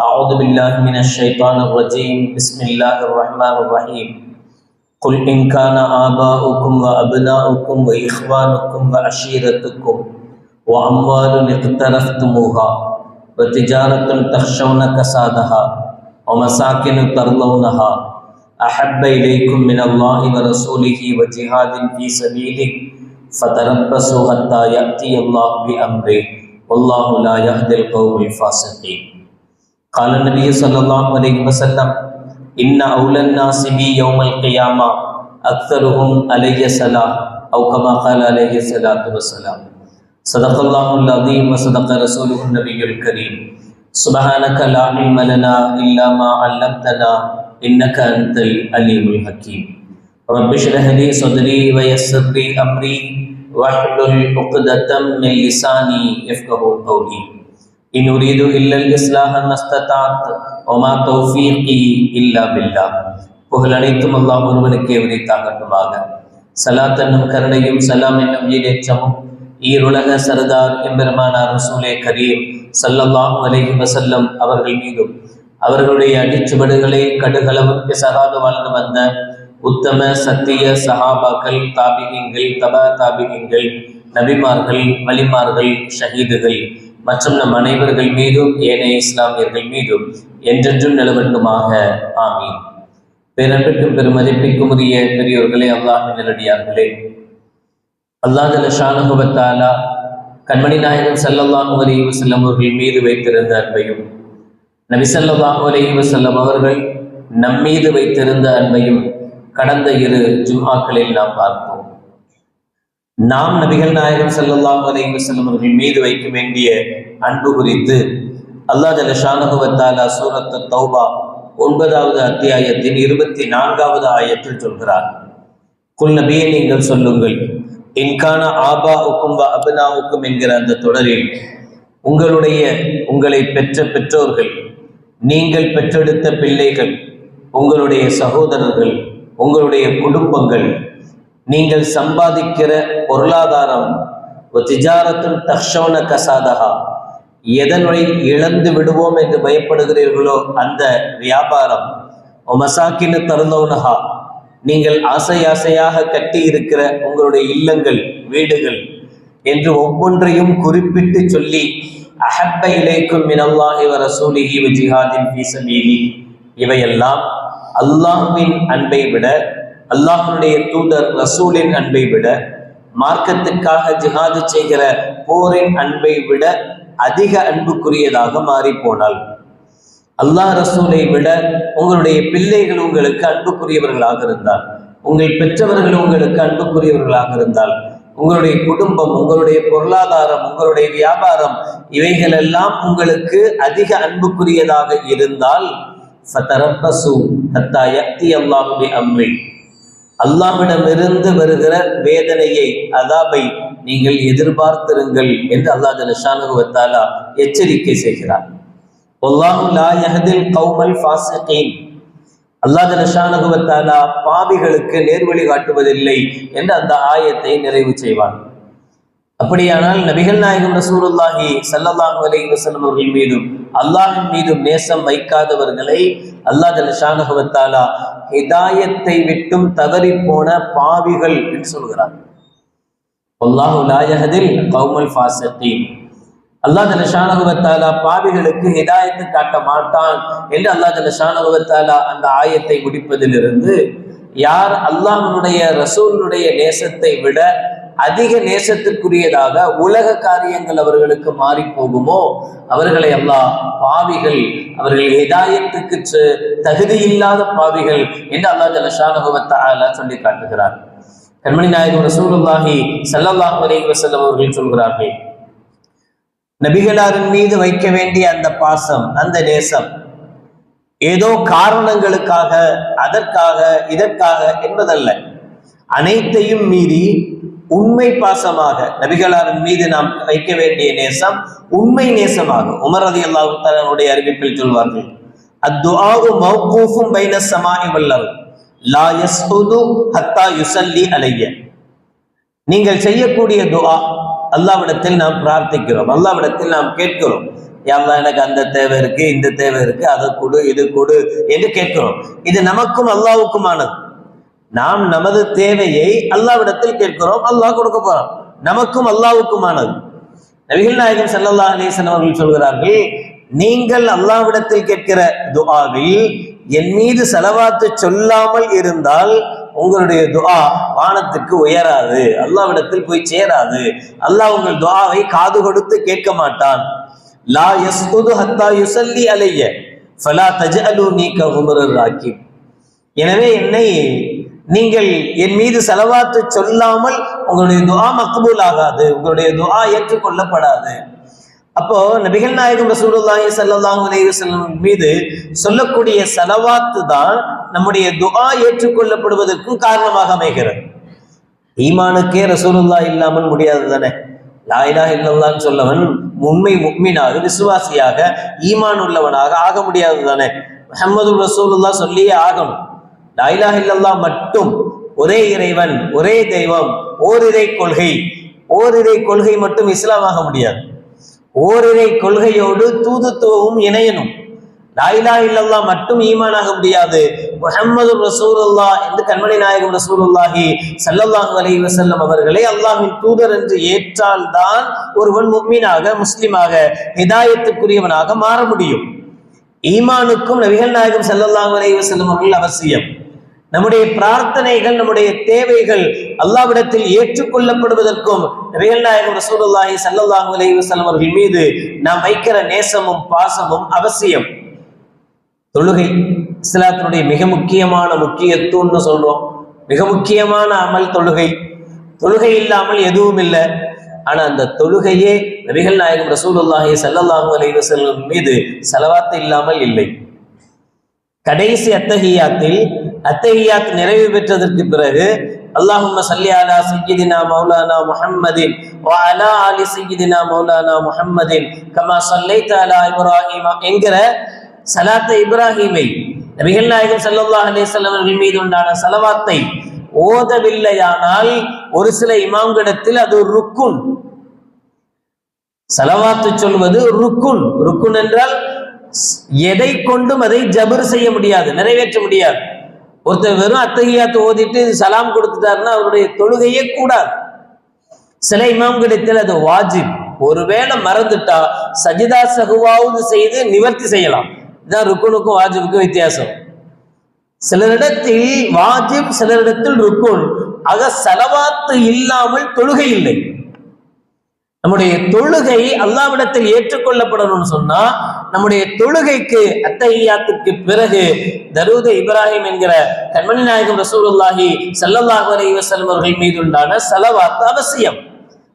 أعوذ بالله من الشيطان الرجيم. بسم الله الرحمن الرحيم. قل إن كان آباؤكم وأبناؤكم وإخوانكم وعشيرتكم وأموال اقترفتموها وتجارة تخشون كسادها ومساكن ترضونها أحب إليكم من الله ورسوله وجهاد في سبيله فتربصوا حتى يأتي الله بأمره. والله لا يهدي القوم الفاسقين. قال النبي صلى الله عليه وسلم إن أولى الناس بي يوم القيامة أكثرهم علي صلاة أو كما قال عليه الصلاة والسلام. صدق الله العظيم وصدق رسوله النبي الكريم. سبحانك لا علم لنا إلا ما علمتنا إنك أنت العليم الحكيم. رب اشرح لي صدري ويسر لي أمري واحلل عقدة من لساني يفقه قولي. إن أريد إلا الإصلاح ما استطعت وما توفيقي إلا بالله புகழ் அனைத்தும் அல்லாஹ் ஒருவனுக்கே உரித்தாகட்டுமாக சலாத் என்னும் கருணையும் சலாம் என்னும் ஈடேற்றமும் ஈருலக சரதார் எம்பெருமானார் ரசூலே கரீம் சல்லல்லாஹு அலைஹி வசல்லம் அவர்கள் மீதும் அவர்களுடைய அடிச்சுவடுகளை கடுகளவும் பிசகாது வாழ்ந்து வந்த உத்தம சத்திய சஹாபாக்கள் தாபிகங்கள் தப தாபிகங்கள் நபிமார்கள் வலிமார்கள் ஷஹீதுகள் மற்றும் நம் அனைவர்கள் மீதும் ஏனைய இஸ்லாமியர்கள் மீதும் என்றென்றும் நிலவட்டுமாக. ஆமீன். பேரன்பிற்கும் பெருமதிப்பிற்கும் உரிய பெரியோர்களே அல்லாஹ் நிலடியார்களே அல்லாஹ் ஷானுகுபத்தாலா கண்மணி நாயகன் சல்லல்லாஹு அலி வசல்லம் அவர்கள் மீது வைத்திருந்த அன்பையும் நபி ஸல்லல்லாஹு அலி வசல்லம் அவர்கள் நம் மீது வைத்திருந்த அன்பையும் கடந்த இரு ஜும்ஆக்களில் நாம் பார்த்தோம். நாம் நபிகள் நாயகம் செல்லல்லாம் அலைஹி செல்லும் அவர்கள் மீது வைக்க வேண்டிய அன்பு குறித்து அல்லாஹ் ஜல்ல ஷானுகுவத்தாலா சூரத்து தௌபா ஒன்பதாவது அத்தியாயத்தின் இருபத்தி நான்காவது ஆயத்தில் சொல்கிறார். குல் நபியை நீங்கள் சொல்லுங்கள் இன்கான ஆபா உக்கும் வ அபினா உக்கும் என்கிற அந்த தொடரில் உங்களுடைய உங்களை பெற்ற பெற்றோர்கள் நீங்கள் பெற்றெடுத்த பிள்ளைகள் உங்களுடைய சகோதரர்கள் உங்களுடைய குடும்பங்கள் நீங்கள் சம்பாதிக்கிற பொருளாதாரம் திஜாரத்தும் தக்ஷோன கசாதகா எதனுடைய இழந்து விடுவோம் என்று பயப்படுகிறீர்களோ அந்த வியாபாரம் மசாக்கின்னு தருந்தோனஹா நீங்கள் ஆசை ஆசையாக கட்டி இருக்கிற உங்களுடைய இல்லங்கள் வீடுகள் என்று ஒவ்வொன்றையும் குறிப்பிட்டு சொல்லி அஹப்ப இலைக்கும் மினல்லாஹி வ ரசூலிஹி வ ஜிஹாதின் இவையெல்லாம் அல்லாஹ்வின் அன்பை விட அல்லாஹனுடைய தூதர் ரசூலின் அன்பை விட மார்க்கத்துக்காக ஜிஹாது செய்கிற போரின் அன்பை விட அதிக அன்புக்குரியதாக மாறி போனால் அல்லாஹ் ரசூலை விட உங்களுடைய பிள்ளைகள் உங்களுக்கு அன்புக்குரியவர்களாக இருந்தால் உங்கள் பெற்றவர்கள் உங்களுக்கு அன்புக்குரியவர்களாக இருந்தால் உங்களுடைய குடும்பம் உங்களுடைய பொருளாதாரம் உங்களுடைய வியாபாரம் இவைகள் எல்லாம் உங்களுக்கு அதிக அன்புக்குரியதாக இருந்தால் அல்லாஹுடைய அம்ரி. அல்லாஹ்விடமிருந்து வருகிற வேதனையை அதாபை நீங்கள் எதிர்பார்த்திருங்கள் என்று அல்லாஹ் ஜலஷானுவத்தாலா எச்சரிக்கை செய்கிறார். ஒல்லாஹு அல்லாஹ் ஜலஷானுவத்தாலா பாவிகளுக்கு நேர்வழி காட்டுவதில்லை என்று அந்த ஆயத்தை நிறைவு செய்வான். அப்படியானால் நபிகள் நாயகம் ரசூலுல்லாஹி சல்லல்லாஹு அலைஹி வஸல்லம் அவர்கள் மீதும் அல்லாஹின் மீதும் நேசம் வைக்காதவர்களை அல்லாஹ் ஜலஷானுவத்தாலா ஹிதாயத்தை விட்டும் தவறி போன பாவிகள் என்று சொல்கிறார். அல்லாஹு லாயஹதில் கௌமல் ஃபாசிகீன். அல்லாஹ் ஜல்ல ஷானகுவத்தாலா பாவிகளுக்கு ஹிதாயத்து காட்ட மாட்டான் என்று அல்லாஹ் ஜல்ல ஷானகுவத்தாலா அந்த ஆயத்தை முடிப்பதிலிருந்து யார் அல்லாஹ்வுடைய ரசூலுடைய நேசத்தை விட அதிக நேசத்திற்குரியதாக உலக காரியங்கள் அவர்களுக்கு மாறி போகுமோ? அவர்களை அல்லாஹ் பாவிகள் அவர்கள் ஹிதாயத்துக்கு தகுதி தகுதியில்லாத பாவிகள் என்று அல்லா ஜல்ல சொல்லி காட்டுகிறார். கண்மணி நாயகம் ரசூலுல்லாஹி ஸல்லல்லாஹு அலைஹி வஸல்லம் அவர்கள் சொல்கிறார்கள் நபிகளாரின் மீது வைக்க வேண்டிய அந்த பாசம் அந்த நேசம் ஏதோ காரணங்களுக்காக அதற்காக இதற்காக என்பதல்ல. அனைத்தையும் மீறி உண்மை பாசமாக நபிகளாரின் மீது நாம் வைக்க வேண்டிய நேசம் உண்மை நேசமாக உமர் ரதி அல்லாஹுடைய அறிவிப்பில் சொல்வார்கள். அத்துஆவு மௌகூஃபும் பைன ஸமாஇ வல் அர்த் லா யஸ்ஹுது ஹத்தா யுசல்லி அலைய. நீங்கள் செய்யக்கூடிய துஆ அல்லாவிடத்தில் நாம் பிரார்த்திக்கிறோம். அல்லாவிடத்தில் நாம் கேட்கிறோம். யாழ்லா எனக்கு அந்த தேவை இருக்கு இந்த தேவை இருக்கு அதை கொடு இது கொடு என்று கேட்கிறோம். இது நமக்கும் அல்லாவுக்குமானது நாம் நமது தேவையை அல்லாவிடத்தில் கேட்கிறோம் அல்லாஹ் கொடுக்க போறோம் நமக்கும் அல்லாவுக்குமானது நபிகள் நாயகம் செல்லல்லா நேசன் அவர்கள் சொல்கிறார்கள் நீங்கள் அல்லாஹ்விடத்தில் கேட்கிற துஆவில் என் மீது செலவாத்து சொல்லாமல் இருந்தால் உங்களுடைய துஆ வானத்துக்கு உயராது அல்லாவிடத்தில் போய் சேராது. அல்லாஹ் உங்கள் துஆவை காது கொடுத்து கேட்க மாட்டான். லா யஸ்குது ஹத்தா யுஸல்லி அலைய ஃபலா தஜ்அலூனி கஹுமரர் ராக்கிப். எனவே என்னை நீங்கள் என் மீது செலவாத்து சொல்லாமல் உங்களுடைய துஆ மக்பூல் ஆகாது உங்களுடைய துவா ஏற்றுக்கொள்ளப்படாது. அப்போ நபிகள் நாயகம் ரசூலுல்லாஹி ஸல்லல்லாஹு அலைஹி வஸல்லம் மீது சொல்லக்கூடிய செலவாத்து தான் நம்முடைய துஆ ஏற்றுக்கொள்ளப்படுவதற்கும் காரணமாக அமைகிறது. ஈமானுக்கே ரசூலுல்லா இல்லாமல் முடியாது தானே? லாயிலா இல்லல்லான்னு சொல்லவன் உண்மை முக்மீனாக விசுவாசியாக ஈமான் உள்ளவனாக ஆக முடியாது தானே? முஹம்மது ரசூலுல்லா சொல்லியே ஆகணும். லா இல்லல்லா மட்டும் ஒரே இறைவன் ஒரே தெய்வம் ஓரிரை கொள்கை. ஓரிரை கொள்கை மட்டும் இஸ்லாமாக முடியாது. ஓரிரை கொள்கையோடு தூதுத்துவமும் இணையணும். லாயிலா இல்லல்லா மட்டும் ஈமானாக முடியாது. முஹம்மது ரசூலுல்லா என்று கண்மணி நாயகம் ரசூலுல்லாஹி சல்லல்லாஹு அலி வசல்லம் அவர்களை அல்லாஹின் தூதர் என்று ஏற்றால்தான் ஒருவன் முக்மீனாக முஸ்லிமாக ஹிதாயத்துக்குரியவனாக மாற முடியும். ஈமானுக்கும் நபிகள் நாயகம் ஸல்லல்லாஹு அலி வசல்லம் அவர்கள் அவசியம். நம்முடைய பிரார்த்தனைகள் நம்முடைய தேவைகள் அல்லாவிடத்தில் ஏற்றுக்கொள்ளப்படுவதற்கும் நபிகள் நாயகம் ரசூலுல்லாஹி ஸல்லல்லாஹு அலைஹி வஸல்லம் அவர்கள் மீது நாம் வைக்கிற நேசமும் பாசமும் அவசியம். தொழுகை இஸ்லாத்தினுடைய மிக முக்கியமான முக்கியத்துவம்னு சொல்றோம். மிக முக்கியமான அமல் தொழுகை. தொழுகை இல்லாமல் எதுவும் இல்லை. ஆனா அந்த தொழுகையே நபிகள் நாயகம் ரசூலுல்லாஹி ஸல்லல்லாஹு அலைஹி வஸல்லம் மீது செலவாத்து இல்லாமல் இல்லை. கடைசி அத்தஹியாத்தில் அத்தஹியாத் நிறைவு பெற்றதற்கு பிறகு அல்லாஹும்ம சல்லி அலா மௌலானா முஹம்மதின் வ அலா ஆலி மௌலானா முஹம்மதின் கமா சல்லைத அலா இப்ராஹிமா என்கிற சலாத்த இப்ராஹிமை நபிகள் நாயகம் ஸல்லல்லாஹு அலைஹி அவர்கள் மீது உண்டான சலவாத்தை ஓதவில்லையானால் ஒரு சில இமாம்கிடத்தில் அது ஒரு ருக்குன். சலவாத்து சொல்வது ருக்குன். ருக்குன் என்றால் எதை கொண்டும் அதை ஜபர் செய்ய முடியாது நிறைவேற்ற முடியாது. ஒருத்தர் வெறும் அத்தகையாத்து ஓதிட்டு சலாம் கொடுத்துட்டாருன்னா அவருடைய தொழுகையே கூடாது. சில இமாம்களிடத்தில் அது வாஜிப். ஒருவேளை மறந்துட்டா சஜிதா சகுவாவது செய்து நிவர்த்தி செய்யலாம். இதுதான் ருக்குனுக்கும் வாஜிபுக்கும் வித்தியாசம். சிலரிடத்தில் வாஜிப் சிலரிடத்தில் ருக்குன். ஆக செலவாத்து இல்லாமல் தொழுகை இல்லை. நம்முடைய தொழுகை அல்லாவிடத்தில் ஏற்றுக்கொள்ளப்படணும்னு சொன்னா நம்முடைய தொழுகைக்கு அத்தஹியாத்துக்கு பிறகு தருத இப்ராஹிம் என்கிற கண்மணி நாயகம் ரசூலுல்லாஹி ஸல்லல்லாஹு அலைஹி வஸல்லம் அவர்கள் மீது உண்டான செலவாத்து அவசியம்.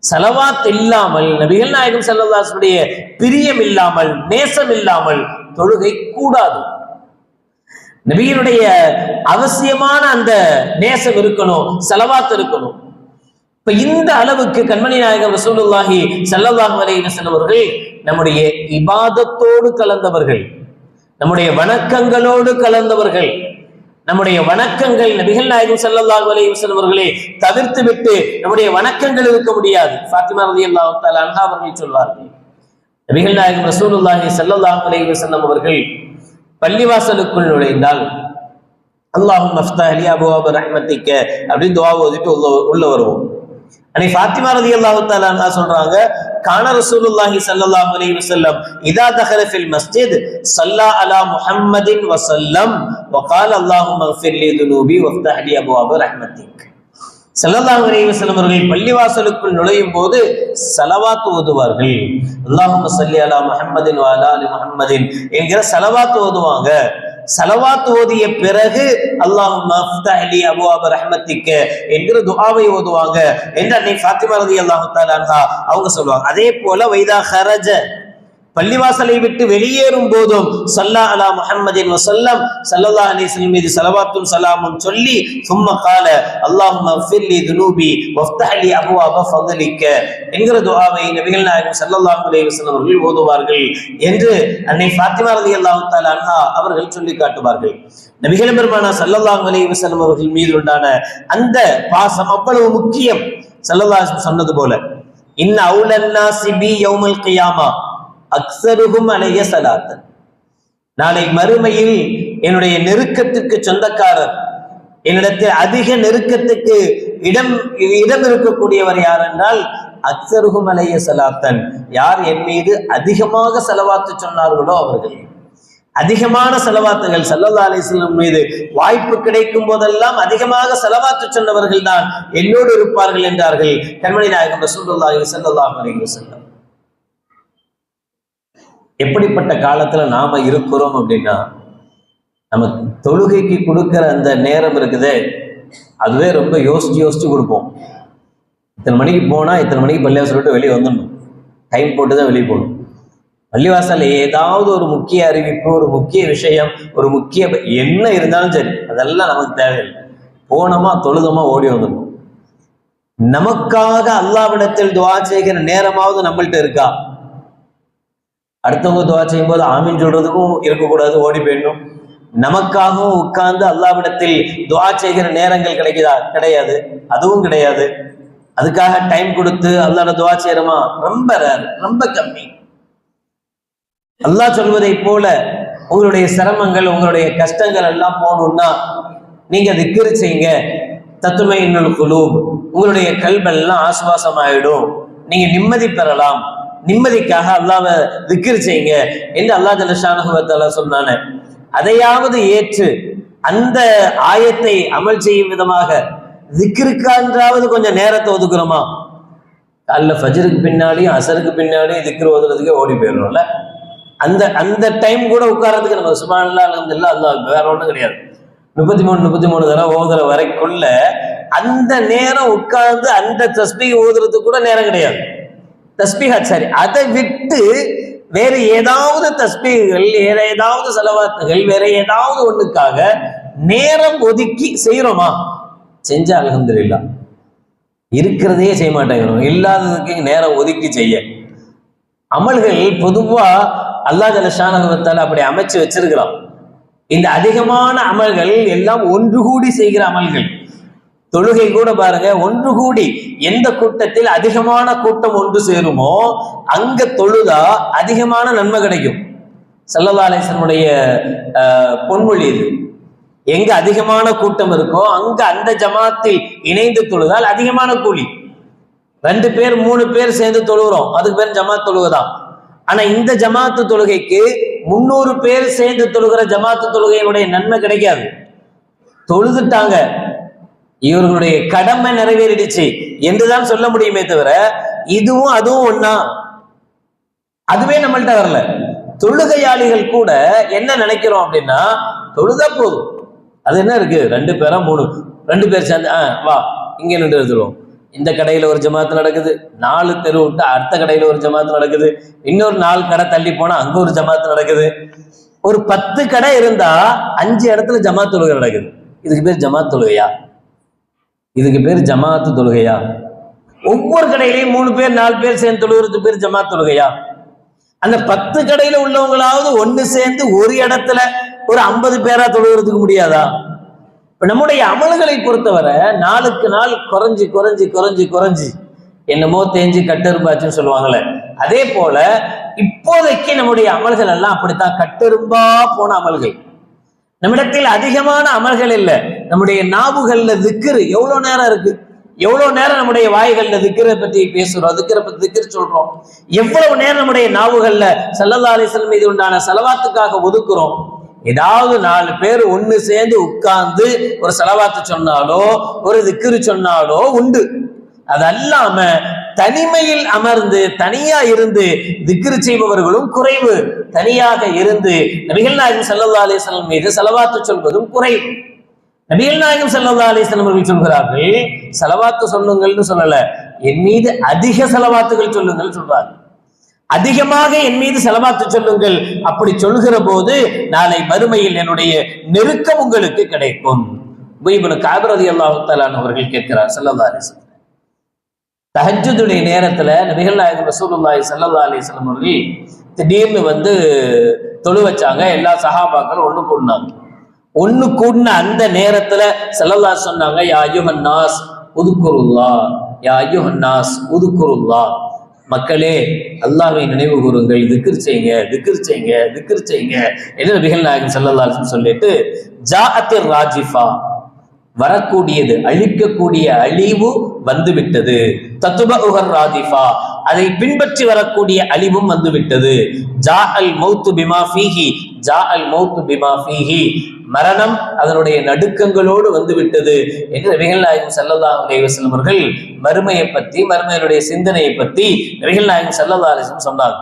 செலவாத் இல்லாமல் நபிகள் நாயகம் ஸல்லல்லாஹுடைய பிரியம் இல்லாமல் நேசம் இல்லாமல் தொழுகை கூடாது. நபியினுடைய அவசியமான அந்த நேசம் இருக்கணும் செலவாத்து இருக்கணும். இப்ப இந்த அளவுக்கு கண்மணி நாயகம் ரசூலுல்லாஹி ஸல்லல்லாஹு அலைஹி அவர்கள் நம்முடைய இபாதத்தோடு கலந்தவர்கள் நம்முடைய வணக்கங்களோடு கலந்தவர்கள் நம்முடைய வணக்கங்கள் நபிகள் நாயகம் செல்லல்லாஹு அலைஹி வஸல்லம் தவிர்த்து விட்டு நம்முடைய வணக்கங்கள் இருக்க முடியாது. ஃபாத்திமா ரதி தஆலா அன்ஹா அவர்கள் சொல்வார்கள். நபிகள் நாயகம் ரசூலுல்லாஹி ஸல்லல்லாஹு அலைஹி வஸல்லம் அவர்கள் பள்ளிவாசலுக்குள் நுழைந்தால் அல்லாஹும் மஃப்தா அலி அபுவாபு ரஹ்மத்திக்க அப்படின்னு துவா ஓதிட்டு உள்ள உள்ள வருவோம். அன்னை ஃபாத்திமா ரதி அல்லாஹு தாலா சொல்றாங்க கான ரசூலுல்லாஹி சல்லல்லாஹு அலைஹி வஸல்லம் இதா தஹர ஃபில் மஸ்ஜித் ஸல்லா அலா முஹம்மதின் வஸல்லம் வகால அல்லாஹும்ம ஃபிர் லி துனூபி வஃப்தஹ் லி அபுவாப ரஹ்மத்திக். சல்லல்லாஹு அலைஹி வஸல்லம் அவர்கள் பள்ளிவாசலுக்குள் நுழையும் போது சலவாத் ஓதுவார்கள். அல்லாஹும்ம ஸல்லி அலா முஹம்மதின் வ அலா அலி முஹம்மதின் என்கிற சலவாத் ஓதுவாங்க. சலவாத் ஓதிய பிறகு அல்லாஹும் அபூ அபர் ரஹ்மத்திக்க என்கிற துஆவை ஓதுவாங்க. என்று அன்னை ஃபாத்திமா ரலியல்லாஹு அல்லாஹு அன்ஹா? அவங்க சொல்லுவாங்க. அதே போல வைதா ஹரஜ பள்ளிவாசலை விட்டு வெளியேறும் போதும். சல்லா அலா முஹம்மதின் வசல்லம். சல்லல்லா அலிஸ்லம் மீது சலவாத்தும் சலாமும் சொல்லி சும்ம கால அல்லாஹும் அஃபிர்லி துனூபி வஃப்தஹலி அபுவாப ஃபதலிக்க. என்கிற துவாவை நபிகள் நாயகம் சல்லல்லாஹு அலைஹி வஸல்லம் அவர்கள் ஓதுவார்கள் என்று அன்னை ஃபாத்திமா ரலியல்லாஹு தஆலா அன்ஹா அவர்கள் சொல்லி காட்டுவார்கள். நபிகள் பெருமானா சல்லல்லாஹு அலைஹி வஸல்லம் அவர்கள் மீது உண்டான அந்த பாசம் அவ்வளவு முக்கியம். சல்லல்லாஹு சொன்னது போல இன்ன அவுலன்னாசி பி யௌமல் கியாமா. அக்சருகும் அலைய சலாத்தன். நாளை மறுமையில் என்னுடைய நெருக்கத்துக்கு சொந்தக்காரர் என்னிடத்தில் அதிக நெருக்கத்துக்கு இடம் இடம் இருக்கக்கூடியவர் யார் என்றால் அக்சருகும் அலைய சலாத்தன். யார் என் மீது அதிகமாக செலவாத்து சொன்னார்களோ அவர்கள். அதிகமான செலவாத்துகள் சல்லல்லா அலிஸ்லம் மீது வாய்ப்பு கிடைக்கும் போதெல்லாம் அதிகமாக செலவாத்து சொன்னவர்கள் தான் என்னோடு இருப்பார்கள் என்றார்கள் கண்மணி நாயகம் ரசூலுல்லாஹி ஸல்லல்லாஹு அலைஹி வஸல்லம். எப்படிப்பட்ட காலத்தில் நாம் இருக்கிறோம் அப்படின்னா நம்ம தொழுகைக்கு கொடுக்குற அந்த நேரம் இருக்குதே அதுவே ரொம்ப யோசிச்சு யோசிச்சு கொடுப்போம். இத்தனை மணிக்கு போனால் இத்தனை மணிக்கு பள்ளிவாசல் விட்டு வெளியே வந்துடணும். டைம் போட்டு தான் வெளியே போகணும். பள்ளிவாசல் ஏதாவது ஒரு முக்கிய அறிவிப்பு ஒரு முக்கிய விஷயம் ஒரு முக்கிய என்ன இருந்தாலும் சரி அதெல்லாம் நமக்கு தேவையில்லை. போனோமா தொழுதமா ஓடி வந்துடணும். நமக்காக அல்லாவிடத்தில் துவா செய்கிற நேரமாவது நம்மள்ட்ட இருக்கா? அடுத்தவங்க துவா செய்யும் போது ஆமீன் சொல்றதுக்கும் இருக்கக்கூடாது ஓடி போயிடணும். நமக்காகவும் உட்கார்ந்து அல்லாவிடத்தில் துவா செய்கிற நேரங்கள் கிடைக்குதா? கிடையாது. அதுவும் கிடையாது. அதுக்காக டைம் கொடுத்து அல்லாட துவா செய்யறோமா? ரொம்ப ரேர் ரொம்ப கம்மி. அல்லாஹ் சொல்வதை போல உங்களுடைய சிரமங்கள் உங்களுடைய கஷ்டங்கள் எல்லாம் போகணும்னா நீங்க திக்கிரு செய்யுங்க. தத்துமை இன்னொரு குழு உங்களுடைய கல்வெல்லாம் ஆசுவாசம் ஆயிடும் நீங்க நிம்மதி பெறலாம். நிம்மதிக்காக அல்லாவை திக்கிரு செய்யுங்க என்று அல்லா ஜலஷானுகத்தால சொன்னான அதையாவது ஏற்று அந்த ஆயத்தை அமல் செய்யும் விதமாக திக்கிருக்கான்றாவது கொஞ்சம் நேரத்தை ஒதுக்குறோமா? காலைல ஃபஜருக்கு பின்னாடியும் அசருக்கு பின்னாடியும் திக்ரு ஓதுறதுக்கே ஓடி போயிடுறோம்ல. அந்த அந்த டைம் கூட உட்கார்றதுக்கு நம்ம சுபான்லா அலமதுல்லா அல்லாஹ் வேற ஒன்றும் கிடையாது. முப்பத்தி மூணு முப்பத்தி மூணு தடவை ஓதுற வரைக்குள்ள அந்த நேரம் உட்கார்ந்து அந்த தஸ்பீ ஓதுறதுக்கு கூட நேரம் கிடையாது. தஸ்பீஹா சாரி. அதை விட்டு வேறு ஏதாவது தஸ்பீகள் வேற ஏதாவது செலவாத்துகள் வேற ஏதாவது ஒண்ணுக்காக நேரம் ஒதுக்கி செய்யறோமா செஞ்சா அலமதுல்லா இருக்கிறதையே செய்ய மாட்டேங்கிறோம். இல்லாததுக்கு நேரம் ஒதுக்கி செய்ய. அமல்கள் பொதுவா அல்லா ஜலஷானகத்தால் அப்படி அமைச்சு வச்சிருக்கிறோம் இந்த அதிகமான அமல்கள் எல்லாம் ஒன்று கூடி செய்கிற அமல்கள். தொழுகை கூட பாருங்க ஒன்று கூடி எந்த கூட்டத்தில் அதிகமான கூட்டம் ஒன்று சேருமோ அங்க தொழுதா அதிகமான நன்மை கிடைக்கும். செல்லதாலேசனுடைய பொன்மொழி இது. எங்க அதிகமான கூட்டம் இருக்கோ அங்க அந்த ஜமாத்தில் இணைந்து தொழுதால் அதிகமான கூலி. ரெண்டு பேர் மூணு பேர் சேர்ந்து தொழுகிறோம் அதுக்கு பேர் ஜமாத் தொழுகதான் ஆனா இந்த ஜமாத்து தொழுகைக்கு முன்னூறு பேர் சேர்ந்து தொழுகிற ஜமாத்து தொழுகையினுடைய நன்மை கிடைக்காது. தொழுதுட்டாங்க இவர்களுடைய கடமை நிறைவேறிடுச்சு. என்றுதான் சொல்ல முடியுமே தவிர இதுவும் அதுவும் ஒன்னா அதுவே நம்மள்கிட்ட வரல. தொழுகையாளிகள் கூட என்ன நினைக்கிறோம் அப்படின்னா தொழுதா போதும். அது என்ன இருக்கு? ரெண்டு பேரா மூணு. ரெண்டு பேர் சேர்ந்து ஆ வா இங்க நின்று எழுதுவோம். இந்த கடையில ஒரு ஜமாத்து நடக்குது. நாலு தெரு விட்டு அடுத்த கடையில ஒரு ஜமாத்து நடக்குது. இன்னொரு நாலு கடை தள்ளி போனா அங்க ஒரு ஜமாத்து நடக்குது. ஒரு பத்து கடை இருந்தா அஞ்சு இடத்துல ஜமாத் தொழுகை நடக்குது. இதுக்கு பேர் ஜமாத் தொழுகையா? இதுக்கு பேர் ஜமாத்து தொழுகையா? ஒவ்வொரு கடையிலையும் மூணு பேர் நாலு பேர் சேர்ந்து தொழுகிறது பேர் ஜமாத் தொழுகையா? அந்த பத்து கடையில உள்ளவங்களாவது ஒன்று சேர்ந்து ஒரு இடத்துல ஒரு ஐம்பது பேரா தொழுகிறதுக்கு முடியாதா? இப்போ நம்முடைய அமல்களை பொறுத்தவரை நாளுக்கு நாள் குறைஞ்சி குறைஞ்சி குறைஞ்சி குறைஞ்சி என்னமோ தேஞ்சு கட்டெரும்பாச்சுன்னு சொல்லுவாங்கல்ல அதே போல இப்போதைக்கு நம்முடைய அமல்கள் எல்லாம் அப்படித்தான். கட்டெரும்பா போன அமல்கள். நம்மிடத்தில் அதிகமான அமல்கள் இல்லை. நம்முடைய நாவுகள்ல திக்கிற எவ்வளவு நேரம் இருக்கு? எவ்வளவு நேரம் நம்முடைய வாய்கள்ல திக்கிற பத்தி பேசுறோம்? திக்கிற பத்தி திக்கிற சொல்றோம். எவ்வளவு நேரம் நம்முடைய நாவுகள்ல சல்லல்லா அலிஸ்லம் மீது உண்டான செலவாத்துக்காக ஒதுக்குறோம்? ஏதாவது நாலு பேர் ஒண்ணு சேர்ந்து உட்கார்ந்து ஒரு செலவாத்து சொன்னாலோ ஒரு திக்கிரு சொன்னாலோ உண்டு. அது அல்லாம தனிமையில் அமர்ந்து தனியா இருந்து திக்ரு செய்பவர்களும் குறைவு. தனியாக இருந்து நபிகள் நாயகம் சல்லா அலிஸ்லாம் மீது செலவாத்து சொல்வதும் குறைவு. நபிகள் நாயகம் சல்லா அலிஸ்லாம் அவர்கள் சொல்கிறார்கள் செலவாத்து சொல்லுங்கள்னு சொல்லல என் மீது அதிக செலவாத்துகள் சொல்லுங்கள் சொல்றாங்க. அதிகமாக என் மீது செலவாத்து சொல்லுங்கள். அப்படி சொல்கிற போது நாளை மறுமையில் என்னுடைய நெருக்கம் உங்களுக்கு கிடைக்கும். காபிரதி அவர்கள் கேட்கிறார் சல்லா அலிஸ்லாம் தஹஜுடைய நேரத்துல நபிகள் நாயகம் ரசூலுல்லாய் சல்லா அலிஸ்லம் அவர்கள் திடீர்னு வந்து தொழு வச்சாங்க. எல்லா சஹாபாக்களும் ஒண்ணு கூடினாங்க. ஒண்ணு கூடின அந்த நேரத்துல செல்லல்லா சொன்னாங்க யா ஐயுஹன் உதுக்குருல்லா. யா ஐயுஹன் உதுக்குருல்லா. மக்களே அல்லாவை நினைவு கூறுங்கள். திக்ர் செய்யுங்க திக்ர் செய்யுங்க திக்ர் செய்யுங்க. என்று நபிகள் நாயகம் சல்லல்லா சொல்லிட்டு ஜாஅத்திர் ராஜிஃபா. வரக்கூடியது அழிக்கக்கூடிய அழிவு வந்துவிட்டது. தத்துப உகர் ராதிஃபா அதை பின்பற்றி வரக்கூடிய அழிவும் வந்துவிட்டது. ஜா அல் மௌத்து பிமா ஃபீஹி ஜா அல் மௌத்து பிமா ஃபீஹி. மரணம் அதனுடைய நடுக்கங்களோடு வந்துவிட்டது என்று நபிகள் நாயகம் சல்லல்லா அலைவசம் அவர்கள் மறுமையை பத்தி மறுமையினுடைய சிந்தனையை பத்தி நபிகள் நாயகம் செல்லதா அலிஸ்லம் சொன்னாங்க.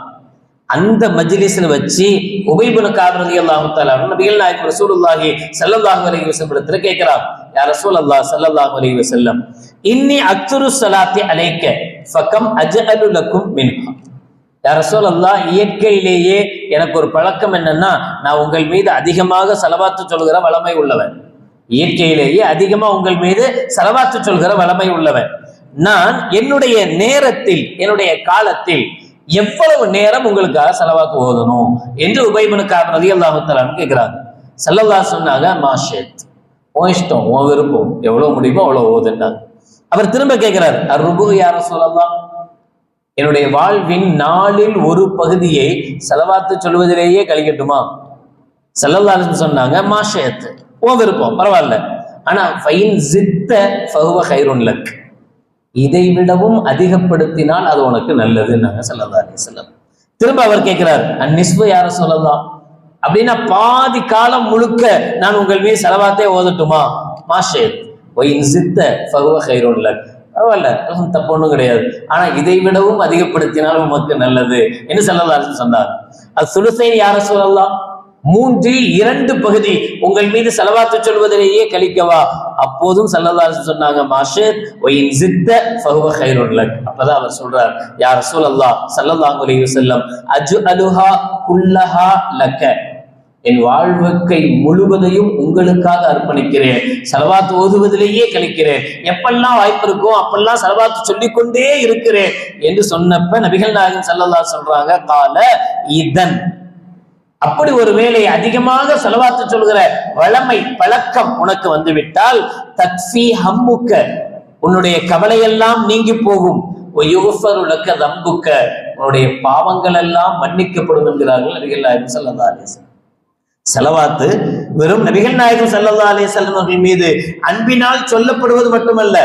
அந்த மஜ்லிஸ்ல வச்சு உபைபுன காபரதி அல்லாஹு தாலா நபிகள் நாயகம் ரசூலுல்லாஹி ஸல்லல்லாஹு அலைஹி இடத்துல கேட்கிறார் யா ரசூலல்லாஹ் ஸல்லல்லாஹு அலைஹி வஸல்லம் இன்னி அக்துரு ஸலாத்தி அலைக்க ஃபகம் அஜஅலு லக்கும் மின்ஹா யா இயற்கையிலேயே எனக்கு ஒரு பழக்கம் என்னன்னா நான் உங்கள் மீது அதிகமாக செலவாத்து சொல்கிற வளமை உள்ளவன் இயற்கையிலேயே அதிகமா உங்கள் மீது செலவாத்து சொல்கிற வளமை உள்ளவன் நான் என்னுடைய நேரத்தில் என்னுடைய காலத்தில் எவ்வளவு நேரம் உங்களுக்காக செலவாக்கு ஓதணும் என்று உபயமனுக்காக ரதி அல்லாஹுத்தலான்னு கேட்கிறாங்க செல்லல்லா சொன்னாங்க மாஷேத் உன் இஷ்டம் உன் விருப்பம். எவ்வளவு முடியுமோ அவ்வளவு ஓதுன்னாங்க அவர் திரும்ப கேட்கிறார் அருபு யார சொல்லலாம் என்னுடைய வாழ்வின் நாளில் ஒரு பகுதியை செலவாத்து சொல்வதிலேயே கழிக்கட்டுமா? செல்லல்லாலும் சொன்னாங்க மாஷயத்து உன் விருப்பம் பரவாயில்ல. ஆனா ஃபைன் ஜித்த ஃபகுவ ஹைருன் லக். இதை விடவும் அதிகப்படுத்தினால் அது உனக்கு நல்லதுன்னாங்க செல்லதாரி செல்லம் திரும்ப அவர் கேட்கிறார் அந்நிஸ்பு யார சொல்லலாம் அப்படின்னா பாதி காலம் முழுக்க நான் உங்கள் மீது செலவாத்தே ஓதட்டுமா? மாஷேத் ஒயின் சித்த ஃபகுவ ஹைரோன்ல பரவாயில்ல தப்பு ஒன்றும் கிடையாது. ஆனா இதை விடவும் அதிகப்படுத்தினால் உமக்கு நல்லது என்று செல்லல்லா சொன்னார். அது சுலுசைன் யார சொல்லலாம் மூன்றில் இரண்டு பகுதி உங்கள் மீது செலவாத்து சொல்வதிலேயே கழிக்கவா? அப்போதும் சல்லல்லாஹு சொன்னாங்க மாஷத் ஒயின் ஜித்த ஃபஹுவ கைருன் அப்பதான் அவர் சொல்றார் யார் சூழல்லா ஸல்லல்லாஹு அலைஹி வஸல்லம் அஜு அலுஹா குல்லஹா லக்க. என் வாழ்வுக்கை முழுவதையும் உங்களுக்காக அர்ப்பணிக்கிறேன். செலவாத்து ஓதுவதிலேயே கழிக்கிறேன் எப்பெல்லாம் வாய்ப்பு இருக்கோ அப்பெல்லாம் செலவாத்து சொல்லிக்கொண்டே இருக்கிறேன் என்று சொன்னப்ப நபிகள் நாயகன் செல்லல்லா சொல்றாங்க கால இதன். அப்படி ஒரு வேலை அதிகமாக செலவாத்து சொல்கிற வளமை பழக்கம் உனக்கு வந்துவிட்டால் தத்ஃபி ஹம்முக்க. உன்னுடைய கவலையெல்லாம் நீங்கி போகும். உலக்க ரம்புக்க உன்னுடைய பாவங்கள் எல்லாம் மன்னிக்கப்படும் என்கிறார்கள் நபிகள் நாயகன் செல்லல்லா அலிஸ்லாம் செலவாத்து வெறும் நபிகள் நாயகம் சல்லா அலே செல்லவர்கள் மீது அன்பினால் சொல்லப்படுவது மட்டுமல்ல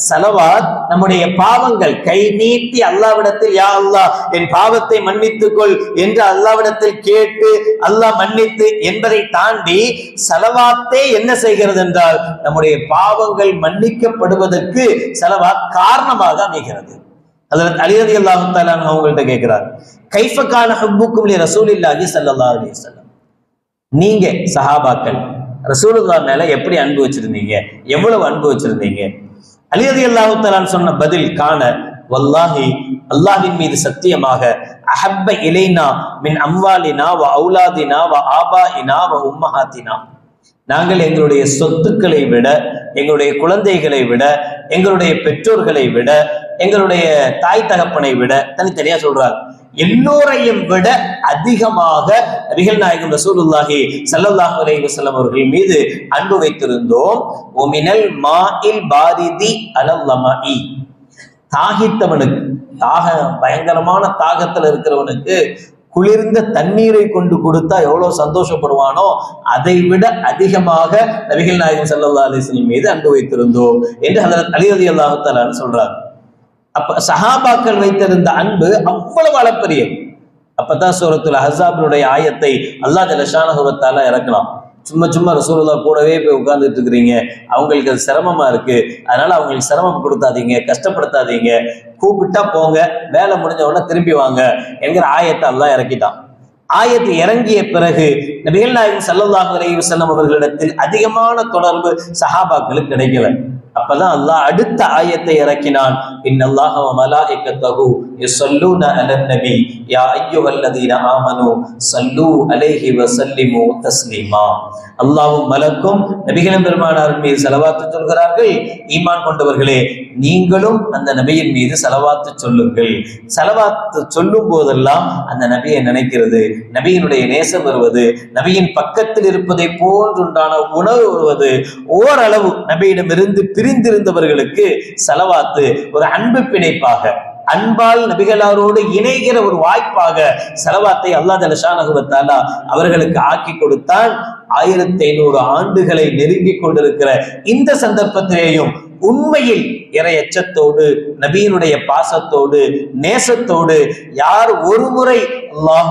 செலவாத் நம்முடைய பாவங்கள் கை நீட்டி அல்லாவிடத்தில் யா அல்லாஹ் என் பாவத்தை மன்னித்துக் கொள் என்று அல்லாவிடத்தில் கேட்டு அல்லாஹ் மன்னித்து என்பதை தாண்டி செலவாத்தே என்ன செய்கிறது என்றால் நம்முடைய பாவங்கள் மன்னிக்கப்படுவதற்கு செலவாத் காரணமாக அமைகிறது. அதில் அலிரதி அல்லாஹு அவங்கள்ட்ட கேட்கிறார் கைஃபக்கான ஹப்புக்கும் ரசூலில்லாஹி சல்லா அலி சொல்லம் நீங்க சஹாபாக்கள். ரசூலுல்லா மேல எப்படி அன்பு வச்சிருந்தீங்க? எவ்வளவு அன்பு வச்சிருந்தீங்க? அலியதி அல்லாஹுத்தலான் சொன்ன பதில் காண வல்லாஹி அல்லாஹின் மீது சத்தியமாக அஹப்ப இலைனா மின் அம்வாலினா வ அவுலாதினா வ ஆபா இனா வ உம்மஹாத்தினா. நாங்கள் எங்களுடைய சொத்துக்களை விட எங்களுடைய குழந்தைகளை விட எங்களுடைய பெற்றோர்களை விட எங்களுடைய தாய் தகப்பனை விட தனித்தனியா சொல்றார் எல்லோரையும் விட அதிகமாக நபிகள் நாயகம் ரசூலுல்லாஹி ஸல்லல்லாஹு அலைஹி வஸல்லம் அவர்கள் மீது அன்பு வைத்திருந்தோம். ஒமினல் மாஇல் பாரிதி அலல்லமாஇ தாகித்தவனுக்கு தாக பயங்கரமான தாகத்துல இருக்கிறவனுக்கு குளிர்ந்த தண்ணீரை கொண்டு கொடுத்தா எவ்வளவு சந்தோஷப்படுவானோ அதை விட அதிகமாக நபிகள் நாயகம் சல்லா அலிஸ்லம் மீது அன்பு வைத்திருந்தோம் என்று அதில் அலி அலி அல்லாஹத்தாலான்னு சொல்றாங்க அப்ப சஹாபாக்கள் வைத்திருந்த அன்பு அவ்வளவு அளப்பரியது அப்பதான் சூரத்துல ஹசாபினுடைய ஆயத்தை அல்லாஹ் ஜலஷானகுவத்தால இறக்கலாம் சும்மா சும்மா ரசூலுல்லா கூடவே போய் உட்கார்ந்துட்டு இருக்கிறீங்க. அவங்களுக்கு அது சிரமமா இருக்கு. அதனால அவங்களுக்கு சிரமம் கொடுத்தாதீங்க கஷ்டப்படுத்தாதீங்க. கூப்பிட்டா போங்க வேலை முடிஞ்ச உடனே திரும்பி வாங்க என்கிற ஆயத்தை எல்லாம் இறக்கிட்டான். ஆயத்து இறங்கிய பிறகு நபிகள் நாயகம் சல்லல்லாஹு அலைஹி வஸல்லம் அவர்களிடத்தில் அதிகமான தொடர்பு சஹாபாக்களுக்கு கிடைக்கல. அப்பதான் அல்லாஹ் அடுத்த ஆயத்தை இறக்கினான் இன்னல்லாஹ வ மலாயிகத்தஹு யுஸல்லூன அலன் நபி யா அய்யுஹல்லதீன ஆமனு ஸல்லூ அலைஹி வ ஸல்லிமு அல்லாவும் மலக்கும் நபிகளும் பெருமானார் மீது செலவாத்து சொல்கிறார்கள் ஈமான் கொண்டவர்களே நீங்களும் அந்த நபியின் மீது செலவாத்து சொல்லுங்கள் செலவாத்து சொல்லும் போதெல்லாம் அந்த நபியை நினைக்கிறது நபியினுடைய நேசம் வருவது நபியின் பக்கத்தில் இருப்பதை போன்றுண்டான உணவு வருவது ஓரளவு நபியிடமிருந்து பிரிந்திருந்தவர்களுக்கு செலவாத்து ஒரு அன்பு பிணைப்பாக அன்பால் நபிகளாரோடு இணைகிற ஒரு வாய்ப்பாக செலவாத்தை அல்லா தலஷானகுவத்தாலா அவர்களுக்கு ஆக்கி கொடுத்தான். ஆயிரத்தி ஐநூறு ஆண்டுகளை நெருங்கி கொண்டிருக்கிற இந்த சந்தர்ப்பத்திலேயும் உண்மையில் இறை எச்சத்தோடு நபியினுடைய பாசத்தோடு நேசத்தோடு யார் ஒரு முறை அல்லாஹ்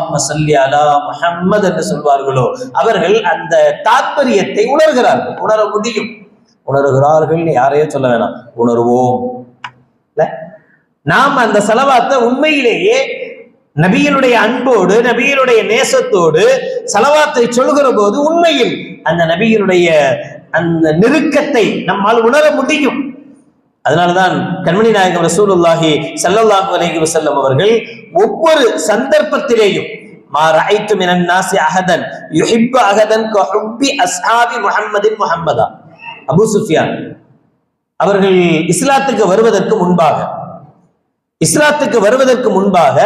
என்று சொல்வார்களோ அவர்கள் அந்த தாத்பரியத்தை உணர்கிறார்கள். உணர முடியும். உணர்கிறார்கள் யாரையோ சொல்ல வேணாம். உணர்வோம். இல்லை? நாம் அந்த செலவாத்தை உண்மையிலேயே நபியினுடைய அன்போடு நபியினுடைய நேசத்தோடு செலவாத்தை சொல்கிற போது உண்மையில் அந்த நபியினுடைய அந்த நெருக்கத்தை நம்மால் உணர முடியும். அதனாலதான் கண்மணி நாயகம் ரசூலுல்லாஹி ஸல்லல்லாஹு அலைஹி வசல்லம் அவர்கள் ஒவ்வொரு சந்தர்ப்பத்திலேயும் மா ரஐத்து மினன் நாசி அஹதன் யுஹிப்பு அஹதன் கஹுப்பி அஸ்ஹாபி முஹம்மதின் முஹம்மதா? அபு சுஃபியான். அவர்கள் இஸ்லாத்துக்கு வருவதற்கு முன்பாக இஸ்லாத்துக்கு வருவதற்கு முன்பாக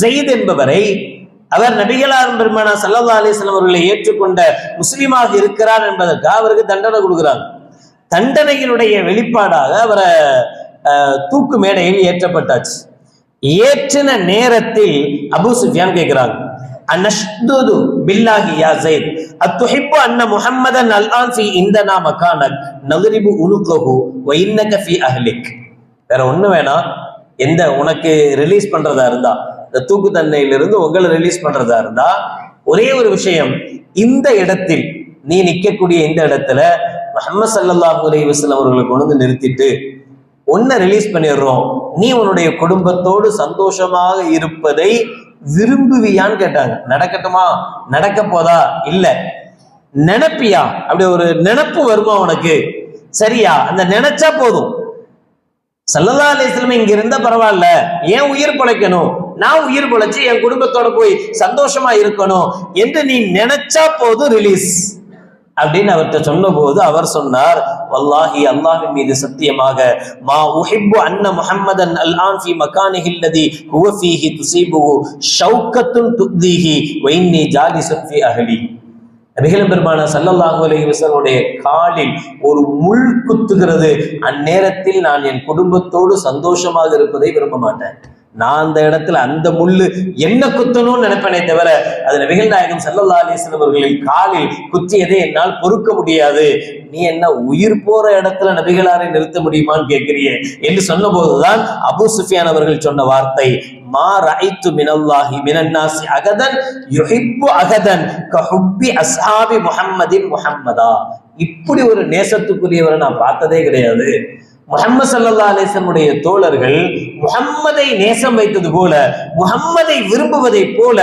ஜெயித் என்பவரை அவர் நபிகளார் பெருமானா சல்லா அலிஸ்லாம் அவர்களை ஏற்றுக்கொண்ட முஸ்லீமாக இருக்கிறார் என்பதற்காக அவருக்கு தண்டனை கொடுக்குறாங்க. தண்டனையினுடைய வெளிப்பாடாக அவரை தூக்கு மேடையில் ஏற்றப்பட்டாச்சு. ஏற்றின நேரத்தில் அபு சுஃபியான் கேட்கிறாங்க அனஷ்துது பில்லாஹி யா ஜெயித் அத்துஹிப்பு அன்ன முஹம்மதன் அல்ஆன் ஃபி இந்தனா மகானக் நகரிபு உனுகஹு வ இன்னக ஃபி அஹ்லிக். வேற ஒண்ணு வேணாம். எந்த உனக்கு ரிலீஸ் பண்றதா இருந்தா இந்த தூக்கு தன்னையிலிருந்து உங்களை ரிலீஸ் பண்றதா இருந்தா ஒரே ஒரு விஷயம் இந்த இடத்தில் நீ நிக்கக்கூடிய இந்த இடத்துல முஹம்மது ஸல்லல்லாஹு அலி வஸல்லம் அவர்களை கொண்டு வந்து நிறுத்திட்டு உன்னை ரிலீஸ் பண்ணிடுறோம். நீ உன்னுடைய குடும்பத்தோடு சந்தோஷமாக இருப்பதை விரும்புவியான்னு கேட்டாங்க. நடக்கட்டுமா? நடக்க போதா? இல்ல. நினைப்பியா? அப்படி ஒரு நினைப்பு வருமா உனக்கு? சரியா? அந்த நினைச்சா போதும். சல்லதா அலிஸ்லம் இங்க இருந்தா பரவாயில்ல. ஏன் உயிர் பிழைக்கணும்? நான் உயிர் பிழைச்சு என் குடும்பத்தோட போய் சந்தோஷமா இருக்கணும் என்று நீ நினைச்சா போதும் ரிலீஸ் அப்படின்னு அவர்கிட்ட சொன்னபோது அவர் சொன்னார் வல்லாஹி அல்லாஹின் மீது சத்தியமாக மா உஹிப்பு அன்ன முஹம்மதன் அல் ஆன் ஃபி மகானிஹி ஹுவ ஃபீஹி துசீபுஹு ஷௌக்கத்துன் துக்தீஹி வைன்னி இன்னி ஜாலிசுன் ஃபி நபிகள் பெருமான சல்லல்லாஹு அலைஹி காலில் ஒரு முள் குத்துகிறது. அந்நேரத்தில் நான் என் குடும்பத்தோடு சந்தோஷமாக இருப்பதை விரும்ப மாட்டேன். நான் அந்த இடத்துல அந்த முள்ளு என்ன குத்தணும்னு நினைப்பேனே தவிர அது நபிகள் நாயகம் சல்லல்லா அலிஸ்லம் அவர்களின் காலில் குத்தியதை என்னால் பொறுக்க முடியாது. நீ என்ன உயிர் போற இடத்துல நபிகளாரை நிறுத்த முடியுமான்னு கேட்கிறியே? என்று சொன்னபோதுதான் அபு சுஃபியான் அவர்கள் சொன்ன வார்த்தை. மா ரஐத்து மினல்லாஹி மினன்னாசி அகதன் யுஹிப்பு அகதன் கஹுப்பி அஸ்ஹாபி முஹம்மதின் முஹம்மதா இப்படி ஒரு நேசத்துக்குரியவரை நான் பார்த்ததே கிடையாது. முஹம்மது சல்லா அலிசனுடைய தோழர்கள் முகம்மதை நேசம் வைத்தது போல முகம்மதை விரும்புவதை போல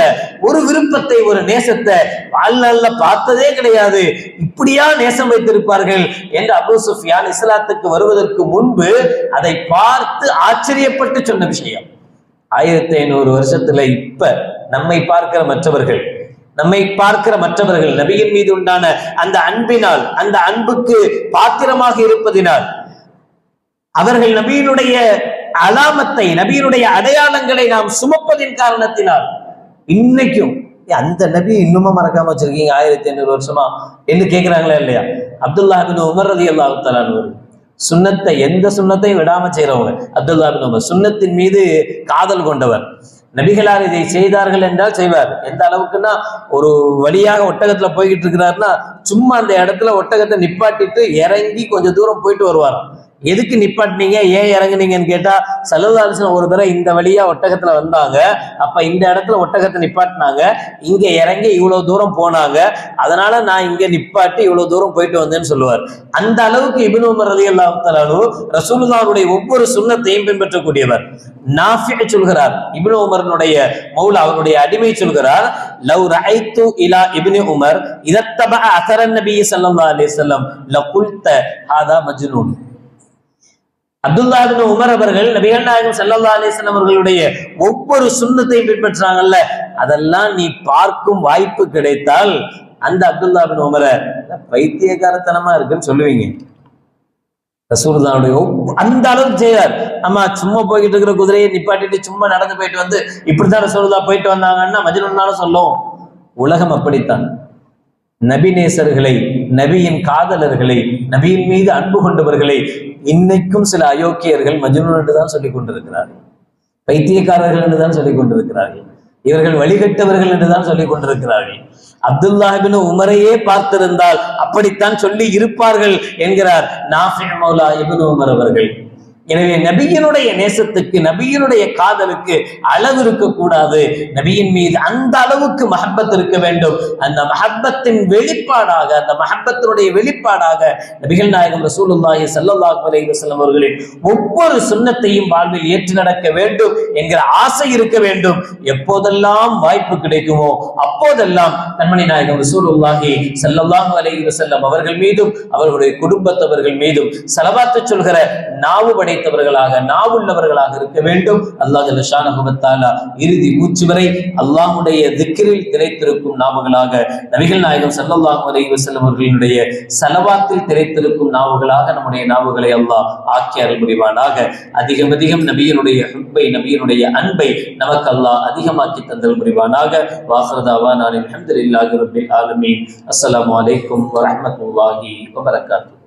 ஒரு விருப்பத்தை ஒரு நேசத்தை வாழ்நாள்ல பார்த்ததே கிடையாது. இப்படியா நேசம் வைத்திருப்பார்கள் என்று அபு சுஃபியான் இஸ்லாத்துக்கு வருவதற்கு முன்பு அதை பார்த்து ஆச்சரியப்பட்டு சொன்ன விஷயம். ஆயிரத்தி ஐநூறு வருஷத்துல இப்ப நம்மை பார்க்கிற மற்றவர்கள் நம்மை பார்க்கிற மற்றவர்கள் நபியின் மீது உண்டான அந்த அன்பினால் அந்த அன்புக்கு பாத்திரமாக இருப்பதினால் அவர்கள் நபியினுடைய அலாமத்தை நபியினுடைய அடையாளங்களை நாம் சுமப்பதின் காரணத்தினால் இன்னைக்கும் அந்த நபி இன்னுமா மறக்காம வச்சிருக்கீங்க? ஆயிரத்தி ஐநூறு வருஷமா? என்று கேட்கிறாங்களா இல்லையா? அப்துல்லா பின் உமர் ரதி அல்லாஹு சுண்ணத்தை எந்த சுண்ணத்தையும் விடாம செய்றவங்க. அப்துல்லா பின் உமர் மீது காதல் கொண்டவர். நபிகளார் இதை செய்தார்கள் என்றால் செய்வார். எந்த அளவுக்குன்னா ஒரு வழியாக ஒட்டகத்துல போய்கிட்டு இருக்கிறாருன்னா சும்மா அந்த இடத்துல ஒட்டகத்தை நிப்பாட்டிட்டு இறங்கி கொஞ்சம் தூரம் போயிட்டு வருவார் எதுக்கு நிப்பாட்டினீங்க? ஏன் இறங்குனீங்கன்னு கேட்டா சல்லதாலிசன் ஒரு தடவை இந்த வழியா ஒட்டகத்துல வந்தாங்க. அப்ப இந்த இடத்துல ஒட்டகத்தை நிப்பாட்டினாங்க. இங்க இறங்கி இவ்வளவு தூரம் போனாங்க. அதனால நான் இங்க நிப்பாட்டி இவ்வளவு தூரம் போயிட்டு வந்தேன்னு சொல்லுவார். அந்த அளவுக்கு இபின் உமர் அலி அல்லாஹாலு ரசூலுல்லாவுடைய ஒவ்வொரு சுண்ணத்தையும் பின்பற்றக்கூடியவர். நாஃபி சொல்கிறார். இபின் உமரனுடைய மௌல அவருடைய அடிமை சொல்கிறார் லவ் ரஐத்து இலா இபின் உமர் இதத்தப அசரன் நபி ஸல்லல்லாஹு அலைஹி வஸல்லம் லகுல்த ஹாதா மஜ்னூன். அப்துல்லா உமர் அவர்கள் நபிகள் நாயகம் ஸல்லல்லாஹு அலிஸ்லாம் அவர்களுடைய ஒவ்வொரு சுண்ணத்தையும் பின்பற்றாங்கல்ல அதெல்லாம் நீ பார்க்கும் வாய்ப்பு கிடைத்தால் அந்த அப்துல்லாஹின் உமரை பைத்தியகாரத்தனமா இருக்குன்னு சொல்லுவீங்க. ரசூலுல்லாவுடைய அந்த அளவுக்கு செய்வார் ஆமா சும்மா போய்கிட்டு இருக்கிற குதிரையை நிப்பாட்டிட்டு சும்மா நடந்து போயிட்டு வந்து இப்படித்தான் ரசூலுல்லா போயிட்டு வந்தாங்கன்னா மஜ்னூன்னாலும் சொல்லும். உலகம் அப்படித்தான். நபிநேசர்களை நபியின் காதலர்களை நபியின் மீது அன்பு கொண்டவர்களை இன்னைக்கும் சில அயோக்கியர்கள் மஜ்னூன் என்று தான் சொல்லிக் கொண்டிருக்கிறார்கள். பைத்தியக்காரர்கள் என்று தான் சொல்லிக் கொண்டிருக்கிறார்கள். இவர்கள் வழிகட்டவர்கள் என்று தான் சொல்லிக் கொண்டிருக்கிறார்கள். அப்துல்லாஹிபின் உமரையே பார்த்திருந்தால் அப்படித்தான் சொல்லி இருப்பார்கள் என்கிறார் நாஃபி மௌலா இபின் உமர் அவர்கள். எனவே நபியினுடைய நேசத்துக்கு நபியினுடைய காதலுக்கு அளவு இருக்கக்கூடாது. நபியின் மீது அந்த அளவுக்கு மஹப்பத் இருக்க வேண்டும். அந்த மஹப்பத்தின் வெளிப்பாடாக அந்த மஹப்பத்தினுடைய வெளிப்பாடாக நபிகள் நாயகம் ரசூலுல்லாஹி ஸல்லல்லாஹு அலைஹி வஸல்லம் அவர்களின் ஒவ்வொரு சுண்ணத்தையும் வாழ்வில் ஏற்று நடக்க வேண்டும் என்கிற ஆசை இருக்க வேண்டும். எப்போதெல்லாம் வாய்ப்பு கிடைக்குமோ அப்போதெல்லாம் கண்மணி நாயகம் ரசூலுல்லாஹி ஸல்லல்லாஹு அலைஹி வஸல்லம் அவர்கள் மீதும் அவர்களுடைய குடும்பத்தவர்கள் மீதும் சலவாத்து சொல்கிற நாவு படைத்தவர்களாக நாவுள்ளவர்களாக இருக்க வேண்டும். அல்லாஹ் ஜலஷானா இறுதி மூச்சு வரை அல்லாஹுடைய திக்கிரில் திரைத்திருக்கும் நாவுகளாக நபிகள் நாயகம் சல்லல்லாஹ் அலைஹி வஸல்லம் அவர்களுடைய சலவாத்தில் திரைத்திருக்கும் நாவுகளாக நம்முடைய நாவுகளை அல்லாஹ் ஆக்கி அருள் புரிவானாக அதிகம் அதிகம் நபியனுடைய அன்பை நபியனுடைய அன்பை நமக்கு அல்லாஹ் அதிகமாக்கி தந்தல் புரிவானாக வாஹர்தாவா நான் அல்ஹம்துலில்லாஹி ரபில் ஆலமீன். அஸ்ஸலாமு அலைக்கும் வரமத்துல்லாஹி வபரகாத்து